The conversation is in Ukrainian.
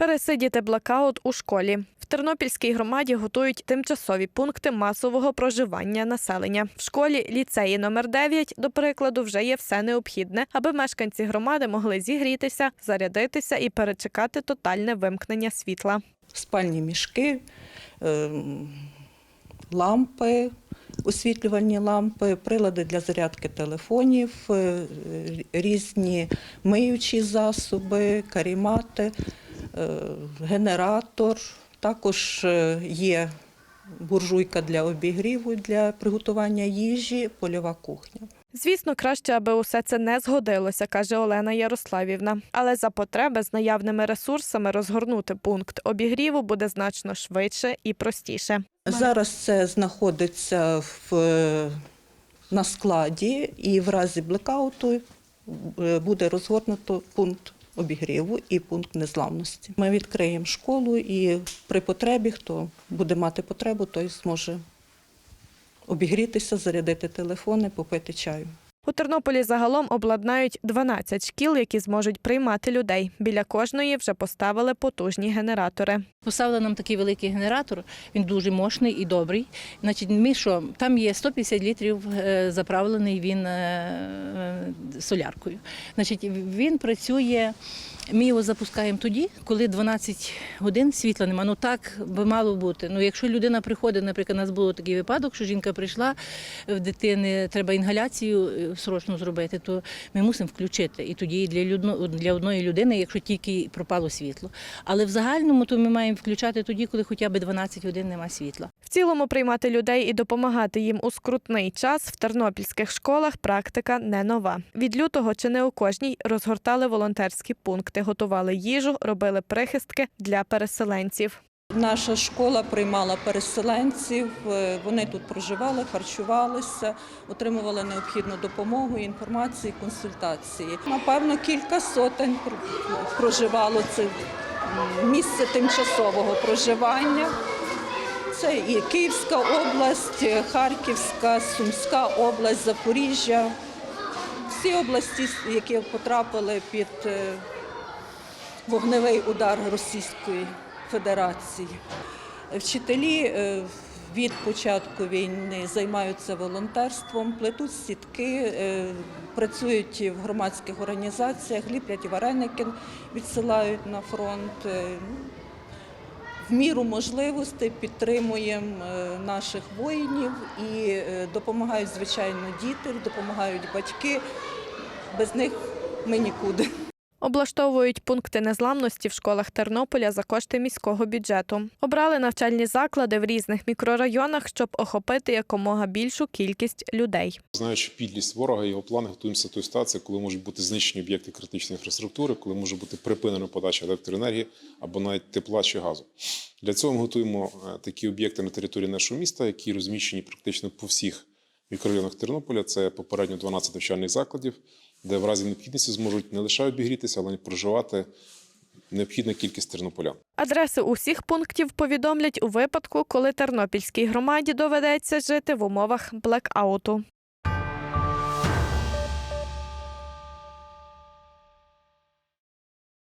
Пересидіти блекаут у школі. В Тернопільській громаді готують тимчасові пункти масового проживання населення. В школі ліцеї номер 9, до прикладу, вже є все необхідне, аби мешканці громади могли зігрітися, зарядитися і перечекати тотальне вимкнення світла. спальні мішки, ем, лампи, освітлювальні лампи, прилади для зарядки телефонів, е, різні миючі засоби, карімати, е, генератор. Також е, є буржуйка для обігріву, для приготування їжі, польова кухня. Звісно, краще, аби усе це не згодилося, каже Олена Ярославівна. Але за потреби з наявними ресурсами розгорнути пункт обігріву буде значно швидше і простіше. Зараз це знаходиться в, е, на складі і в разі блекауту е, буде розгорнуто пункт обігріву і пункт незламності. Ми відкриємо школу і при потребі, хто буде мати потребу, той зможе обігрітися, зарядити телефони, попити чаю. У Тернополі загалом обладнають 12 шкіл, які зможуть приймати людей. Біля кожної вже поставили потужні генератори. Поставили нам такий великий генератор, він дуже мощний і добрий. Значить, ми що, там є 150 літрів е, заправлений він е, е, соляркою. Значить, він працює. Ми його запускаємо тоді, коли 12 годин світла нема. Ну так би мало бути. Ну, якщо людина приходить, наприклад, у нас був такий випадок, що жінка прийшла в дитини, треба інгаляцію срочно зробити, то ми мусимо включити. І тоді для людно, для одної людини, якщо тільки пропало світло. Але в загальному то ми маємо включати тоді, коли хоча б 12 годин нема світла. В цілому приймати людей і допомагати їм у скрутний час в тернопільських школах практика не нова. Від лютого чи не у кожній розгортали волонтерські пункти, готували їжу, робили прихистки для переселенців. Наша школа приймала переселенців, е, вони тут проживали, харчувалися, отримували необхідну допомогу, інформацію, консультації. Напевно, кілька сотень проживало це місце тимчасового проживання. Це і Київська область, Харківська, Сумська область, Запоріжжя. Всі області, які потрапили під е, вогневий удар Російської Федерації. Вчителі е, від початку війни займаються волонтерством, плетуть сітки, е, працюють в громадських організаціях, ліплять вареники, відсилають на фронт. Е, В міру можливостей підтримуємо наших воїнів і допомагають, звичайно, діти, допомагають батьки. Без них ми нікуди. Облаштовують пункти незламності в школах Тернополя за кошти міського бюджету. Обрали навчальні заклади в різних мікрорайонах, щоб охопити якомога більшу кількість людей. Знаючи підлість ворога, його плани готуємося до ситуації, коли можуть бути знищені об'єкти критичної інфраструктури, коли може бути припинена подача електроенергії або навіть тепла чи газу. Для цього ми готуємо е, такі об'єкти на території нашого міста, які розміщені практично по всіх мікрорайонах Тернополя. Це попередньо 12 навчальних закладів, де в разі необхідності зможуть не лише обігрітися, але й проживати необхідна кількість тернополян. Адреси усіх пунктів повідомлять у випадку, коли тернопільській громаді доведеться жити в умовах блекауту.